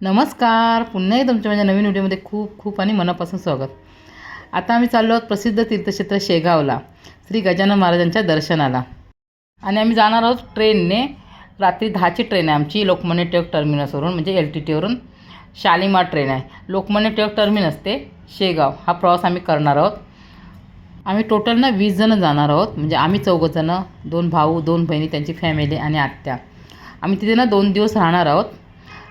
नमस्कार. पुन्हा तुमच्या माझ्या नवीन व्हिडिओमध्ये खूप खूप आणि मनापासून स्वागत. आता आम्ही चाललो आहोत प्रसिद्ध तीर्थक्षेत्र शेगावला श्री गजानन महाराजांच्या दर्शनाला. आणि आम्ही जाणार आहोत ट्रेनने. रात्री दहाची ट्रेन आहे आमची लोकमान्य टिळक टर्मिनसवरून म्हणजे एल टी टीवरून. शालिमार ट्रेन आहे. लोकमान्य टिळक टर्मिनस ते शेगाव हा प्रवास आम्ही करणार आहोत. आम्ही टोटल ना वीस जणं जाणार आहोत. म्हणजे आम्ही चौघंजणं दोन भाऊ दोन बहिणी त्यांची फॅमिली आणि आत्या. आम्ही तिथे ना दोन दिवस राहणार आहोत.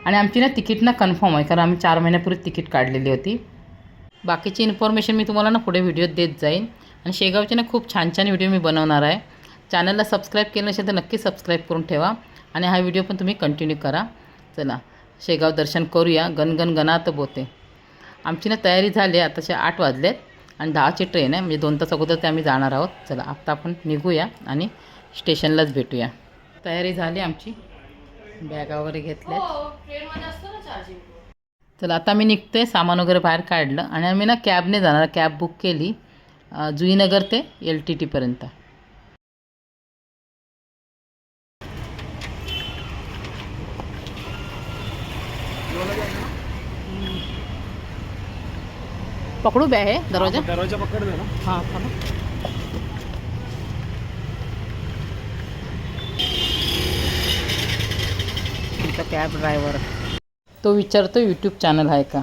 आणि आमची ना तिकीट ना कन्फर्म आहे कारण आम्ही चार महिन्यापूर्वी तिकीट काढलेली होती. बाकीची इन्फॉर्मेशन मी तुम्हाला ना पुढे व्हिडिओ देत जाईन. आणि शेगावचे ना खूप छान छान व्हिडिओ मी बनवणार आहे. चॅनलला सबस्क्राईब केलं नसेल तर नक्की सबस्क्राईब करून ठेवा. आणि हा व्हिडिओ पण तुम्ही कंटिन्यू करा. चला शेगाव दर्शन करूया. गणगण गणात बोते. आमची ना तयारी झाली आहे. आताचे आठ वाजलेत आणि दहाची ट्रेन आहे. म्हणजे दोन तास अगोदर ते आम्ही जाणार आहोत. चला आत्ता आपण निघूया आणि स्टेशनलाच भेटूया. तयारी झाली आमची. बॅगा वगैरे घेतल्यात. चला आता मी निघते सामान वगैरे बाहेर काढलं आणि आम्ही ना कॅबने जाणार कॅब बुक केली जुईनगर ते एल टी टीपर्यंत पकडू बॅ हे दरवाजा? दरवाजा पकड़ हां तुमचा कॅब ड्रायव्हर तो विचारतो यूट्यूब चॅनल आहे का?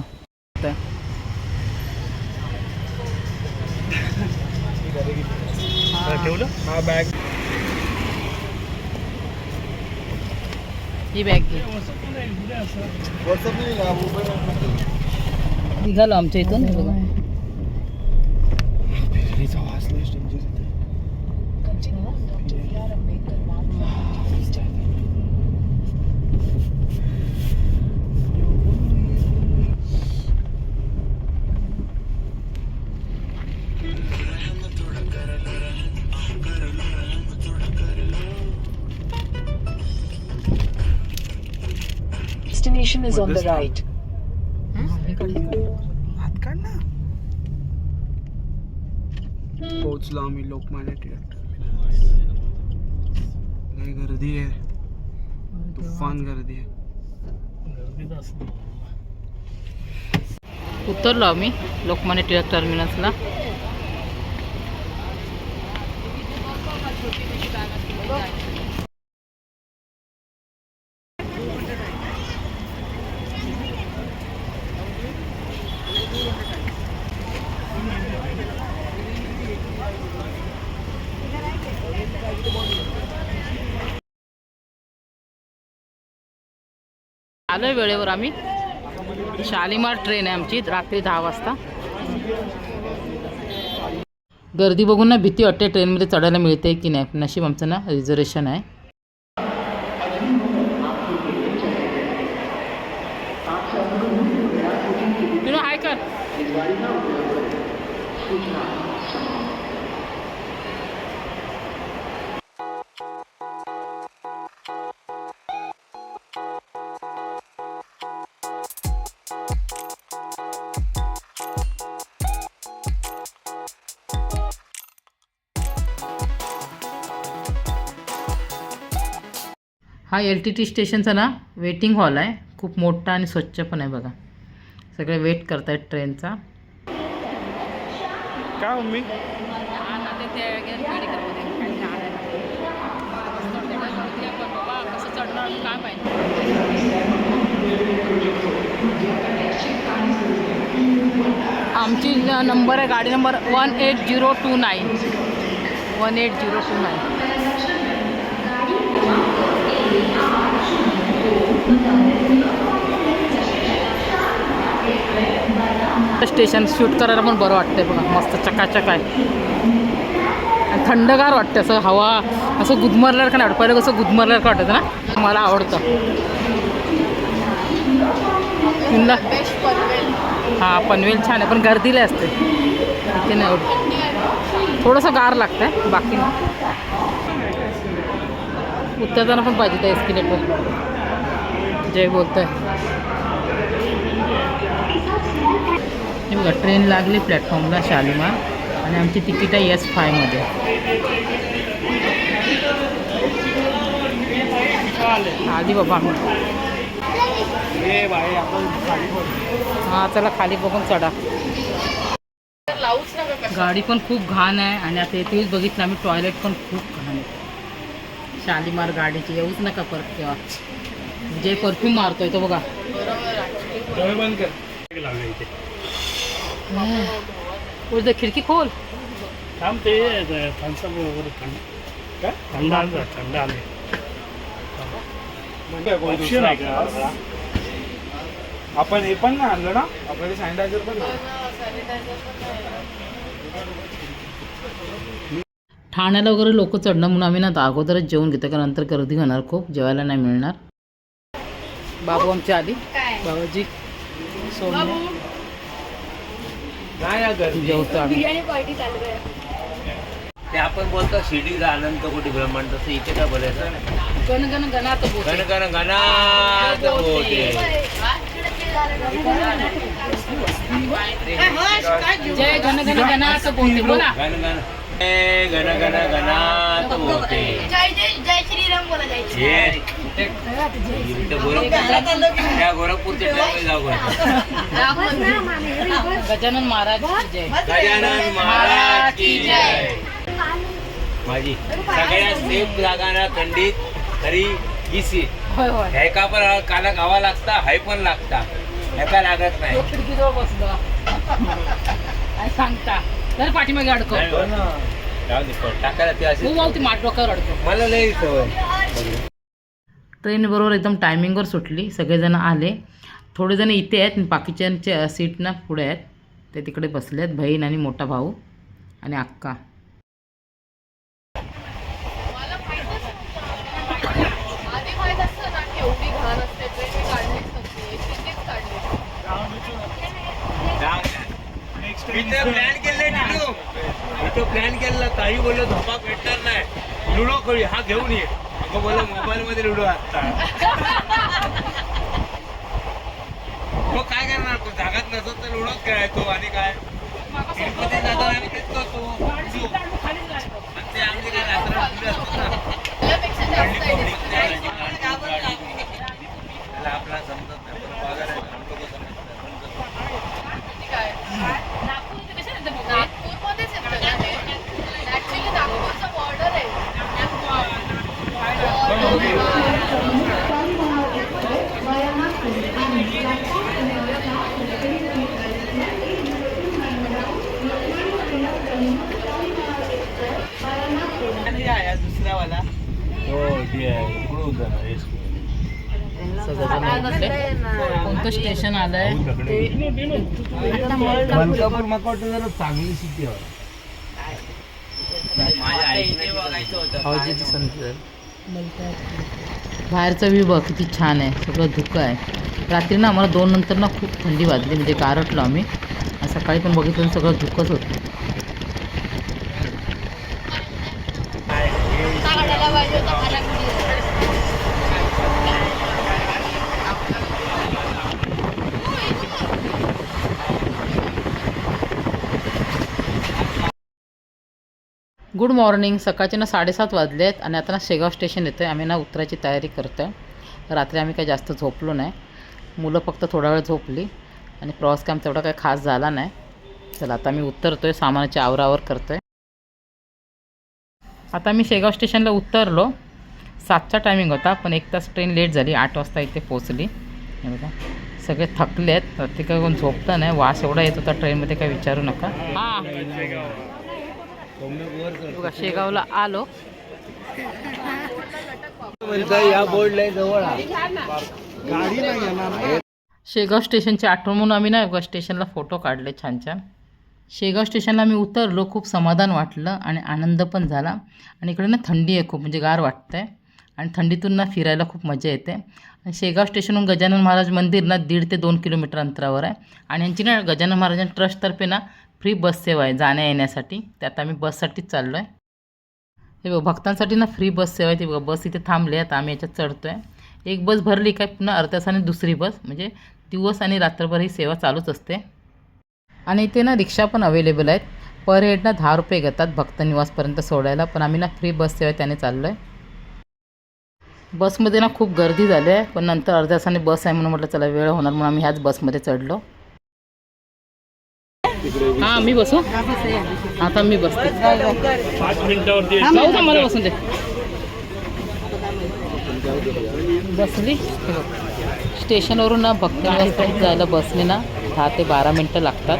हा. बॅग ही बॅग घे. निघालो आमच्या इथून. Destination is on the right. हात काढ ना पोहोचलो आम्ही लोकमान्य टिळक टर्मिनस लय गर्दी आहे तुफान गर्दी आहे उतरलो आम्ही लोकमान्य टिळक टर्मिनसला आलो आहे वेळेवर आम्ही. शालिमार ट्रेन आहे आमची रात्री दहा वाजता. गर्दी बघून ना भीती वाटते ट्रेनमध्ये चढायला मिळते की नाही. नशीब आमचं ना रिझर्वेशन आहे. हा एल टी टी स्टेशनचा ना वेटिंग हॉल आहे. खूप मोठा आणि स्वच्छ पण आहे बघा. सगळे वेट करतायत ट्रेनचा काय मम्मी? आमची नंबर आहे गाडी number one eight zero two nine one eight zero two nine station shoot करायला पण बरं वाटतंय बघा. मस्त चकाचक आहे. आणि थंडगार वाटतं असं हवा असं गुदमरल्यासारखं का नाही वाटत. पहिलं कसं गुदमरल्यासारखं वाटतं ना? मला आवडतं. तुला हां पनवेल छान आहे. पण गर्दीला असते. इथे नाही एवढं. थोडंसं गार लागतं आहे बाकी उतरताना पण पाहिजे त्या एस्किलेटवर जय बोलत आहे बघा ट्रेन लागली प्लॅटफॉर्मला शालिमार आणि आमची तिकीट आहे एस फायमध्ये आधी बाबा हां हा चला खाली बघून चढा. गाडी पण खूप घाण आहे आणि आता येथेच बघितलं आम्ही टॉयलेट पण खूप घाण आहे. शालीमार गाडीची येऊच नका परत तेव्हा जे परफ्यूम मारतोय तो बघा. डोळे बंद कर. लागले इथे. उलट खिडकी खोल. थांब ते थम्सअप वगैरे थंड काय थंड आणलं थंड आले कोणी ऑप्शन दुसरा आहे का? आपला? आपण हे पण नाही आणलं ना? आपल्याकडे सॅनिटायझर पण नाही ठाण्याला वगैरे लोक चढणं म्हणून आम्ही ना अगोदरच जेवून घेतो कारण नंतर गर्दी होणार खूप जेवायला नाही मिळणार. बाबू आमच्या आधी बाबाजी सोने नाही या गर्दी जेवतो आम्ही ते आपण बोलतो शिर्डीचा अनंत कोटी ब्रह्मांड तसं इथे काय बोलायचं गण गण गणात गण गण गणात बोलते जय गण गण गणात बोलते बोला गण गण ए, गण गण गणात बोलते जय जय जय श्रीराम बोला जय गजानन महाराज की जय. गजानन महाराज की जय. माझी सगळ्या सेफ जागाना थंडीत खरी ही सीट होय. होय ह्याका पण काला गावा लागता हाय पण लागता. ह्याका लागत नाही. तो खिडकीजवळ बसलो सांगता? तर पाठीमागे अडकव. जाऊ दे, पण टाकायला ते असे अडकव. मला लई सवय ट्रेन बरोबर एकदम टायमिंगवर सुटली. सगळेजण आले. थोडेजण इथे आहेत बाकीच्यांच्या सीट ना पुढे आहेत. ते तिकडे बसले आहेत बहीण आणि मोठा भाऊ आणि अक्का. प्लॅन केलंय इथं प्लॅन केलेला काही बोललं धोका भेटणार नाही. लुडो खेळी हा घेऊन ये. बोला मोबाईल मध्ये लुडो असता मग काय करणार? तो जागात नसत तर लुडोच खेळायचो आणि काय? तिरुपती जाताना आम्ही तेच करतो आणि ते आमचे काय रात्र असतो ना त्यापेक्षा जास्त आहे त्याला आपला समजत नाही पण पगार आहे, आम लोकं समजतात. माहिती काय नागपूरमध्येच येतं ना हे ऍक्च्युली नागपूरचं बॉर्डर आहे दुसऱ्यावाला हो ते आहे. उघडून जाणार हे स्कूल. सगळेजण बसले कोणतं स्टेशन आलंय? मलकापूर जरा चांगली सिटी संत बाहेरचा व्ह्यू बघ किती छान आहे. सगळं धुकं आहे. रात्री ना आम्हाला दोन नंतर ना खूप थंडी वाजली म्हणजे गारटलो आम्ही. सकाळी पण बघितलं सगळं धुकंच होतं. Good morning. सकाळचे ना साडेसात वाजले आहेत आणि आता ना शेगाव स्टेशन येतं आहे आम्ही ना उतरायची तयारी करतो आहे रात्री आम्ही काही जास्त झोपलो नाही. मुलं फक्त थोडा वेळ झोपली आणि प्रवास काम तेवढा काही खास झाला नाही. चला आता मी उतरतो आहे सामानाची आवरावर करतो आहे आता मी शेगाव स्टेशनला उतरलो. सातचा टायमिंग होता पण एक तास ट्रेन लेट झाली. आठ वाजता इथे पोचली बघा. सगळे थकले आहेत तर ते काही कोण झोपतं नाही. वास एवढा येत होता ट्रेनमध्ये काही विचारू नका. हां. बघा शेगावला आलो. या बोर्डला जवळ गाडी नाही शेगाव स्टेशनची आठवण म्हणून आम्ही ना स्टेशनला फोटो काढले छान छान. शेगाव स्टेशनला आम्ही उतरलो खूप समाधान वाटलं आणि आनंद पण झाला. आणि इकडे ना थंडी आहे खूप म्हणजे गार वाटतं आहे आणि थंडीतून ना फिरायला खूप मजा येते. आणि शेगाव स्टेशनहून गजानन महाराज मंदिर ना दीड ते दोन किलोमीटर अंतरावर आहे. आणि यांची ना गजानन महाराजां ट्रस्टतर्फे ना फ्री बस सेवा आहे जाण्या येण्यासाठी. त्यात आम्ही बससाठीच चाललो आहे हे बघ भक्तांसाठी ना फ्री बस सेवा आहे ती बघा बस इथे थांबली आहे आता आम्ही याच्यात चढतो आहे एक बस भरली काय पुन्हा अर्ध्या तासाने दुसरी बस म्हणजे दिवस आणि रात्रभर ही सेवा चालूच असते. आणि इथे ना रिक्षा पण अवेलेबल आहेत. पर हेड ना दहा रुपये घेतात भक्त निवासपर्यंत सोडायला पण आम्ही ना फ्री बस सेवा त्याने चाललो आहे बसमध्ये ना खूप गर्दी झाली आहे पण नंतर अर्ध्या तासाने बस आहे म्हणून म्हटलं चला वेळ होणार म्हणून आम्ही ह्याच बसमध्ये चढलो. हां मी बसू? आता मी बसते. पाच मिनिटावरती जाऊ दे मला बसून दे. बसली? स्टेशनवरून ना भक्तनिवासपर्यंत जायला बसने ना दहा ते बारा मिनटं लागतात.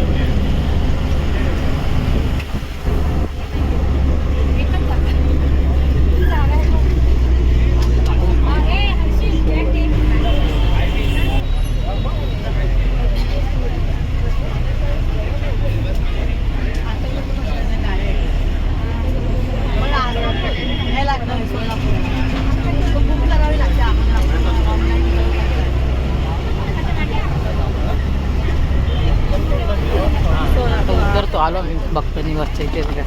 आता उतरतो आलो आम्ही भक्तनिवासच्या इथे बघा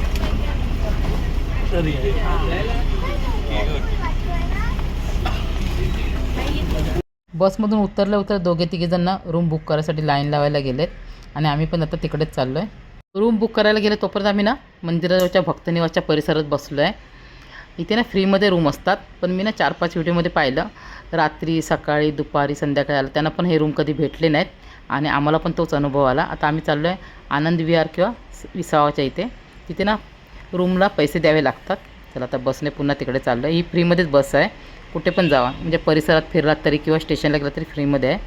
बसमधून उतरल्या उतर दोघे तिघे जण रूम बुक करायसाठी लाईन लावायला गेलेत. आणि आम्ही पण आता तिकडेच चाललो आहे रूम बुक करायला गेले तोपर्यंत आम्ही ना मंदिराच्या भक्तनिवासच्या परिसरात बसलो आहे इथे ना फ्रीमध्ये रूम असतात. पण मी ना चार पाच व्हिडिओमध्ये पाहिलं. रात्री सकाळी दुपारी संध्याकाळी आलं. त्यांना पण हे रूम कधी भेटले नाहीत. आणि आम्हाला पण तोच अनुभव आला. आता आम्ही चाललो आहे आनंद विहार किंवा विसावाच्या इथे. तिथे ना रूमला पैसे द्यावे लागतात. चला आता बसने पुन्हा तिकडे चाललो आहे ही फ्रीमध्येच बस आहे. कुठे पण जावा. म्हणजे परिसरात फिरलात तरी किंवा स्टेशनला गेला तरी फ्रीमध्ये आहे.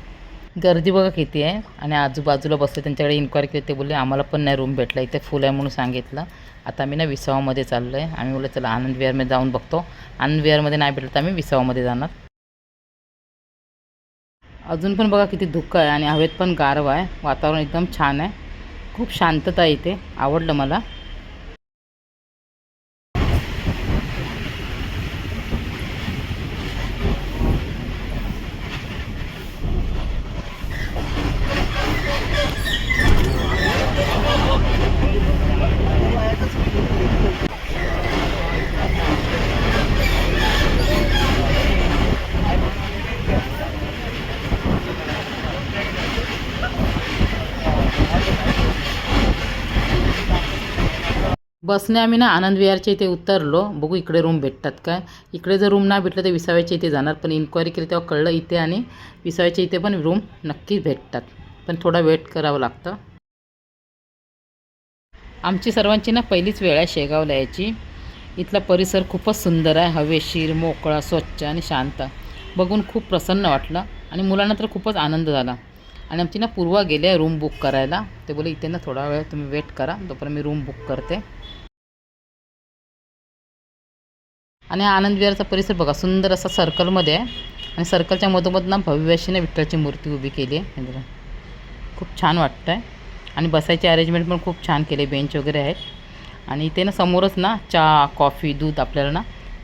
गर्दी बघा किती आहे. आणि आजूबाजूला बसले त्यांच्याकडे इन्क्वायरी केली ते बोलले आम्हाला पण नाही रूम भेटला. इथे फुल आहे म्हणून सांगितलं. आता आम्ही ना विसावामध्ये चाललो आहे आम्ही बोललो चला आनंद विहारमध्ये जाऊन बघतो. आनंद विहारमध्ये नाही भेटलं तर आम्ही विसावामध्ये जाणार. अजून पण बघा किती धुकं आहे. आणि हवेत पण गारवा आहे. वातावरण एकदम छान आहे. खूप शांतता आहे इथे. आवडलं मला. बसने आम्ही ना आनंद विहारच्या इथे उतरलो. बघू इकडे रूम भेटतात काय इकडे जर रूम नाही भेटलं तर विसाव्याच्या इथे जाणार पण इन्क्वायरी केली तेव्हा कळलं इथे आणि विसाव्याच्या इथे पण रूम नक्की भेटतात. पण थोडा वेट करावं लागतं. आमची सर्वांची ना पहिलीच वेळ आहे शेगावला यायची. इथला परिसर खूपच सुंदर आहे. हवेशीर मोकळा स्वच्छ आणि शांत. बघून खूप प्रसन्न वाटलं आणि मुलांना तर खूपच आनंद झाला. आणि आमची ना पूर्वा गेली आहे रूम बुक करायला. ते बोले इथे ना थोडा वेळ तुम्ही वेट करा. तोपर्यंत मी रूम बुक करते. आणि आनंद विहारचा परिसर बघा सुंदर असा सर्कलमध्ये आहे. आणि सर्कलच्या मधोमध ना भव्यशीने विठ्ठलची मूर्ती उभी केली आहे. खूप छान वाटतं आहे आणि बसायची अरेंजमेंट पण खूप छान केली बेंच वगैरे आहेत. आणि इथे ना समोरच ना चहा कॉफी दूध आपल्याला ना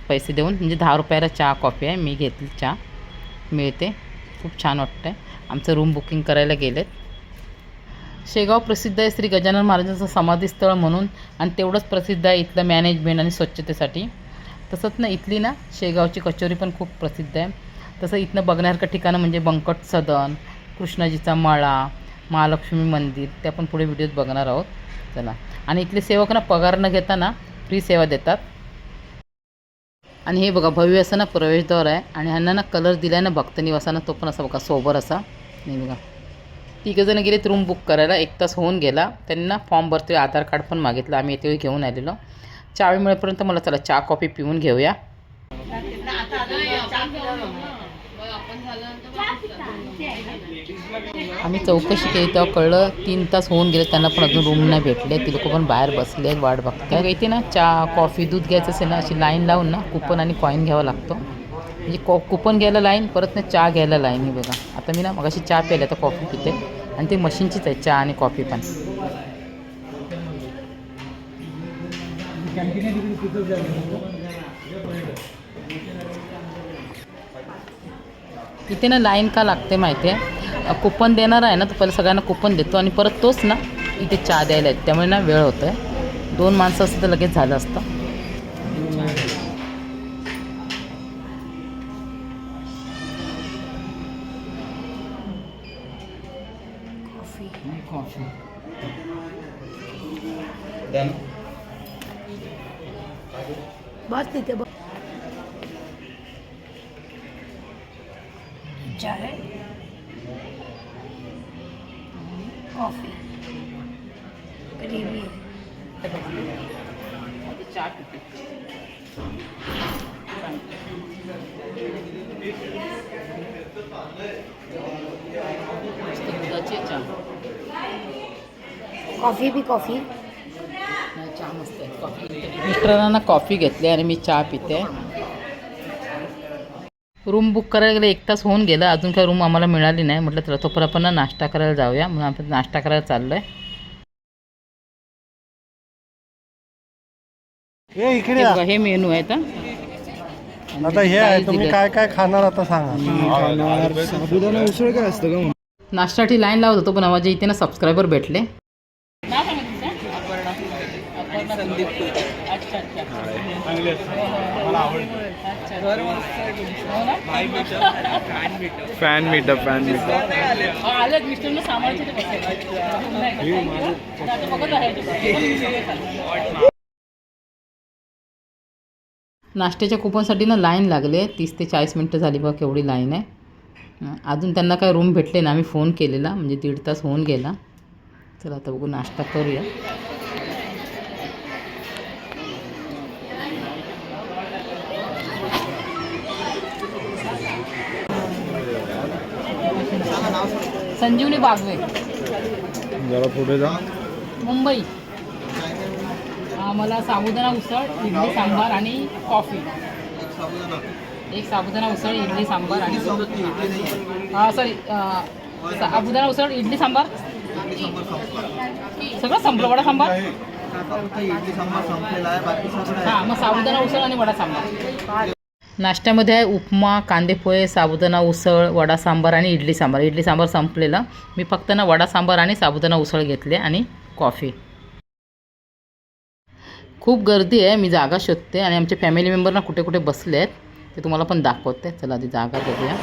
पैसे देऊन म्हणजे दहा रुपयाला चहा कॉफी आहे. मी घेतली चहा. मिळते. खूप छान वाटतं आहे आमचं रूम बुकिंग करायला गेलेत. शेगाव प्रसिद्ध आहे श्री गजानन महाराजांचं समाधीस्थळ म्हणून. आणि तेवढंच प्रसिद्ध आहे इथलं मॅनेजमेंट आणि स्वच्छतेसाठी. तसंच ना इथली ना शेगावची कचोरी पण खूप प्रसिद्ध आहे. तसं इथनं बघण्यासारखं ठिकाणं म्हणजे बंकट सदन कृष्णाजीचा मळा महालक्ष्मी मंदिर ते आपण पुढे व्हिडिओत बघणार आहोत. चला. आणि इथले सेवक ना पगार न घेताना फ्री सेवा देतात. आणि हे बघा भव्य असं ना प्रवेशद्वार आहे. आणि ह्यांना ना कलर दिला आहे ना भक्तनिवासानं तो पण असा बघा सोबर असा. नाही बघा. तिघंजण गेलेत रूम बुक करायला. एक तास होऊन गेला. त्यांना फॉर्म भरतोय आधार कार्ड पण मागितलं. आम्ही येते घेऊन आलेलो. चावी मिळेपर्यंत मला चला चहा कॉफी पिऊन घेऊया. आम्ही चौकशी केली तेव्हा कळलं तीन तास होऊन गेले त्यांना पण अजून रूम नाही भेटले. ती लोक पण बाहेर बसले वाट बघताय इथे ना चहा कॉफी दूध घ्यायचं असेल ना अशी लाईन लावून ना कुपन आणि कॉईन घ्यावा लागतो. म्हणजे कॉ कुपन घ्यायला लाईन परत ना चहा घ्यायला लाईन ही बघा. आता मी ना मग अशी चहा प्यायला तर कॉफी पिते. आणि ती मशीनचीच आहे चहा आणि कॉफी पण. इथे ना लाईन का लागते माहिती आहे? कुपन देणार आहे ना तर पहिले सगळ्यांना कुपन देतो आणि परत तोच ना इथे चहा द्यायला आहेत त्यामुळे ना वेळ होतो आहे दोन माणसं असतं तर लगेच झालं असतं. चाय कॉफी। ग्रेवी। चहा कॉफी भी कॉफी। चहा मस्त आहे. कॉफी मिस्टरांना कॉफी घेतली आणि मी चहा पिते. रूम बुक करायला गेलं एक तास होऊन गेलं. अजून काही रूम आम्हाला मिळाली नाही. म्हटलं चला तोपर्यंत आपण ना नाश्ता करायला जाऊया. म्हणून आपण नाश्ता करायला चाललो आहे हे. हे मेनू आहे आता आता हे आहे तुम्ही काय काय खाणार आता सांगा. उसळ काय असतं का नाश्त्यासाठी लाईन लावत होतो पण माझ्या इथे ना सबस्क्रायबर भेटले. फॅन मीटअप फॅन मीटअप नाश्त्याच्या कुपनसाठी ना लाईन लागले. तीस ते चाळीस मिनटं झाली बघ केवढी लाईन आहे. अजून त्यांना काय रूम भेटले ना आम्ही फोन केलेला. म्हणजे दीड तास होऊन गेला. चला आता बघू नाश्ता करूया. संजीवनी बागवे. जरा पुढे जा. मुंबई. मला साबुदाणा उसळ इडली सांबार आणि कॉफी. एक साबुदाणा उसळ इडली सांबार आणि सॉरी साबुदाणा उसळ इडली सांबार. सगळं संपलं वडा सांबार? हां मग साबुदाणा उसळ आणि वडा सांबार. नाश्त्यामध्ये आहे उपमा कांदेपोहे साबुदाणा उसळ वडा सांबार आणि इडली सांबार. इडली सांबार संपलेलं. मी फक्त ना वडा सांबार आणि साबुदाणा उसळ घेतले आणि कॉफी. खूप गर्दी आहे. मी जागा शोधते आणि आमचे फॅमिली मेंबर ना कुठे कुठे बसले आहेत ते तुम्हाला पण दाखवते. चला आधी जागा बघूया.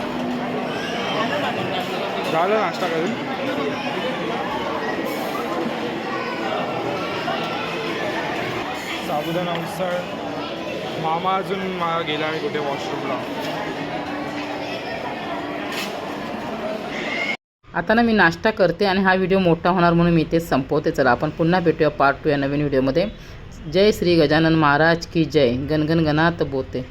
नाश्ता साबुदाणा उसळ मामा अजून गेला आणि कुठे वॉशरूमला आता ना मी नाश्ता करते आणि हा व्हिडिओ मोठा होणार म्हणून मी इथेच संपवते. चला आपण पुन्हा भेटूया पार्ट टू या नवीन व्हिडिओमध्ये. जय श्री गजानन महाराज की जय. गणगण गणात बोते.